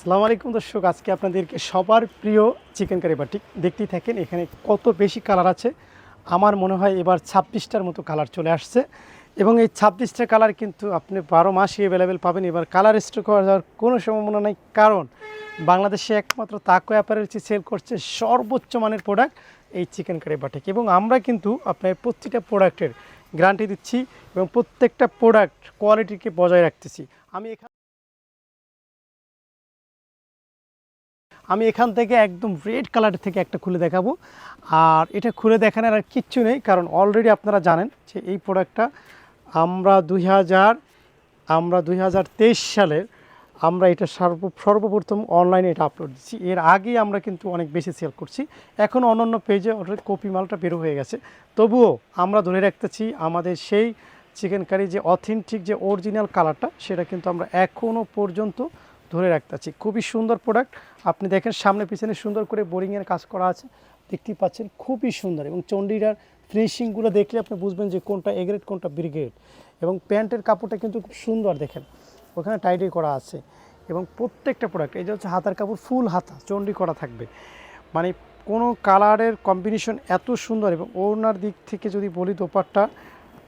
আসসালামু আলাইকুম দর্শক, আজকে আপনাদেরকে সবার প্রিয় চিকেন কারি বাটিক দেখতেই থাকেন, এখানে কত বেশি কালার আছে। আমার মনে হয় এবার ছাব্বিশটার মতো কালার চলে আসছে। এবং এই ছাব্বিশটা কালার কিন্তু আপনি বারো মাসই অ্যাভেলেবেল পাবেন। এবার কালার স্টক হওয়ার যাওয়ার কোনো সম্ভাবনা নাই। কারণ বাংলাদেশে একমাত্র তাকো অ্যাপারেলসি সেল করছে সর্বোচ্চ মানের প্রোডাক্ট এই চিকেন কারি বাটিক এবং আমরা কিন্তু আপনার প্রতিটা প্রোডাক্টের গ্যারান্টি দিচ্ছি এবং প্রত্যেকটা প্রোডাক্ট কোয়ালিটিকে বজায় রাখতেছি। আমি এখানে আমি এখান থেকে একদম রেড কালার থেকে একটা খুলে দেখাবো। আর এটা খুলে দেখানোর আর কিচ্ছু নেই, কারণ অলরেডি আপনারা জানেন যে এই প্রোডাক্টটা আমরা দুই হাজার, আমরা দুই হাজার তেইশ সালের আমরা এটা সর্ব, সর্বপ্রথম অনলাইনে এটা আপলোড দিচ্ছি এর আগে আমরা কিন্তু অনেক বেশি সেল করছি। এখন অন্যান্য পেজে অলরেডি কপি মালটা বেরো হয়ে গেছে। তবুও আমরা ধরে রাখতেছি, আমাদের সেই চিকেন কারি যে অথেন্টিক যে অরিজিনাল কালারটা সেটা কিন্তু আমরা এখনও পর্যন্ত ধরে রাখতেছি খুবই সুন্দর প্রোডাক্ট আপনি দেখেন সামনে পিছনে সুন্দর করে বোরিংয়ের কাজ করা আছে। দেখতেই পাচ্ছেন, খুবই সুন্দর। এবং চণ্ডীরার ফিনিশিংগুলো দেখলে আপনি বুঝবেন যে কোনটা এগ্রেড কোনটা ব্রিগেড এবং প্যান্টের কাপড়টা কিন্তু খুব সুন্দর দেখেন। ওখানে টাইডি করা আছে। এবং প্রত্যেকটা প্রোডাক্ট এই যে হচ্ছে হাতার কাপড় ফুল হাতা, চণ্ডী করা থাকবে। মানে কোনো কালারের কম্বিনেশন এত সুন্দর এবং ওনার দিক থেকে যদি বলি দোপারটা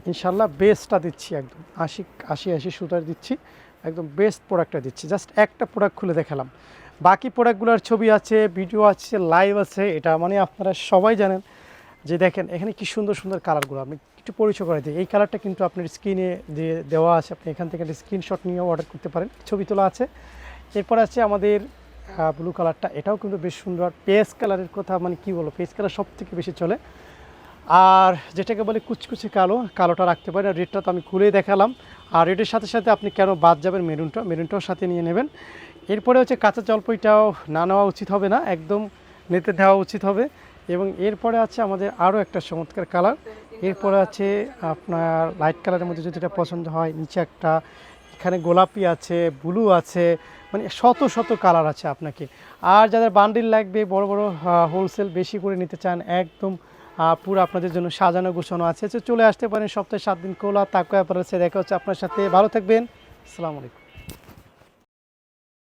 ইনশাল্লাহ বেস্টটা দিচ্ছি একদম। আশি আশি আশি সুতার দিচ্ছি। একদম বেস্ট প্রোডাক্টটা দিচ্ছি। জাস্ট একটা প্রোডাক্ট খুলে দেখালাম। বাকি প্রোডাক্টগুলোর ছবি আছে ভিডিও আছে লাইভ আছে, এটা মানে আপনারা সবাই জানেন যে দেখেন, এখানে কি সুন্দর সুন্দর কালারগুলো আপনি একটু পরিচয় করে দিই। এই কালারটা কিন্তু আপনার স্ক্রিনে দিয়ে দেওয়া আছে, আপনি এখান থেকে স্ক্রিনশট নিয়েও অর্ডার করতে পারেন। ছবি তোলা আছে। এরপর আছে আমাদের ব্লু কালারটা এটাও কিন্তু বেশ সুন্দর। পেস কালারের কথা মানে কি বলব? পেস কালার সব থেকে বেশি চলে। আর যেটাকে বলে কুচকুচে কালো, কালোটা রাখতে পারেন। আর রেডটা তো আমি খুলেই দেখালাম। আর রেডের সাথে সাথে আপনি কেন বাদ যাবেন মেরুনটা? মেরুনটাও সাথে নিয়ে নেবেন। এরপরে হচ্ছে কাঁচা জলপাইটাও না নেওয়া উচিত হবে না, একদম নিতে দেওয়া উচিত হবে। এবং এরপরে আছে আমাদের আরও একটা চমৎকার কালার। এরপরে আছে আপনার লাইট কালারের মধ্যে যদি এটা পছন্দ হয়, নিচে একটা, এখানে গোলাপি আছে ব্লু আছে মানে শত শত কালার আছে আপনাকে। আর যাদের বান্ডিল লাগবে, বড় বড় হোলসেল বেশি করে নিতে চান, একদম পুরো আপনাদের জন্য সাজানো গোছানো আছে। চলে আসতে পারেন সপ্তাহে সাত দিন কোলা তাকুয়া পড়েছে দেখা হচ্ছে আপনার সাথে। ভালো থাকবেন। আসসালামু আলাইকুম।